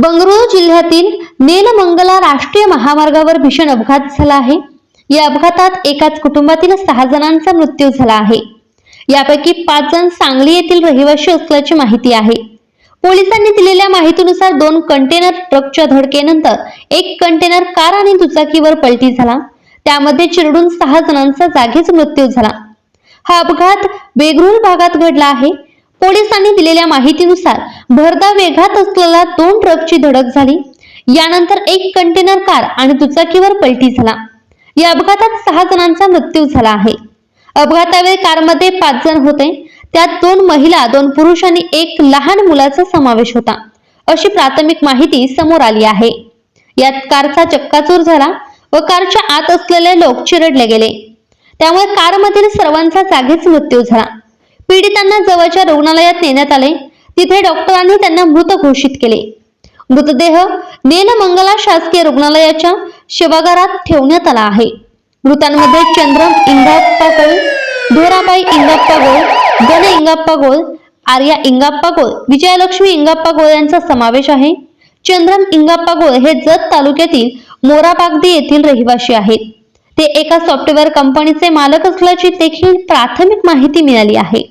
बंगळुरू जिल्ह्यातील नेलमंगला राष्ट्रीय महामार्गावर भीषण अपघात झाला आहे. या अपघातात एकाच कुटुंबातील सहा जणांचा मृत्यू झाला आहे. यापैकी पाच जण सांगली येथील रहिवासी असल्याची माहिती आहे. पोलिसांनी दिलेल्या माहितीनुसार दोन कंटेनर ट्रकच्या धडकेनंतर एक कंटेनर कार आणि दुचाकीवर पलटी झाला. त्यामध्ये चिरडून सहा जणांचा जागीच मृत्यू झाला. हा अपघात बेगरूळ भागात घडला आहे. पोलिसांनी दिलेल्या माहितीनुसार भरधाव वेगात असलेल्या दोन ट्रकची धडक झाली. यानंतर एक कंटेनर कार आणि दुचाकीवर पलटी झाला. या अपघातात सहा जणांचा मृत्यू झाला आहे. अपघातावेळी कारमध्ये पाच जण होते. त्यात दोन महिला दोन पुरुष आणि एक लहान मुलाचा समावेश होता. अशी प्राथमिक माहिती समोर आली आहे. यात कारचा चक्काचूर झाला व कारच्या आत असलेले लोक चिरडले गेले. त्यामुळे कारमधील सर्वांचा जागीच मृत्यू झाला. पीडितांना जवळच्या रुग्णालयात नेण्यात आले. तिथे डॉक्टरांनी त्यांना मृत घोषित केले. मृतदेह नेलमंगला शासकीय रुग्णालयाच्या शिवागारात ठेवण्यात आला आहे. मृतांमध्ये चंद्रम इंगाप्पा गोल धोराबाई इंगाप्पा गोल गण इंगाप्पा गोल आर्या इंगाप्पा गोळ विजयलक्ष्मी इंगाप्पा गोळ यांचा समावेश आहे. चंद्रम इंगाप्पा गोळ हे जत तालुक्यातील मोराबागदी येथील रहिवासी आहेत. ते एका सॉफ्टवेअर कंपनीचे मालक असल्याची देखील प्राथमिक माहिती मिळाली आहे.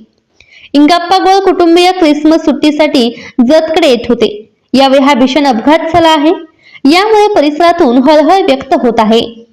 इंगाप्पा गोळ कुटुंबीय क्रिसमस सुट्टीसाठी जतकडे येत होते. यावेळी हा भीषण अपघात झाला आहे. यामुळे परिसरातून हळहळ व्यक्त होत आहे.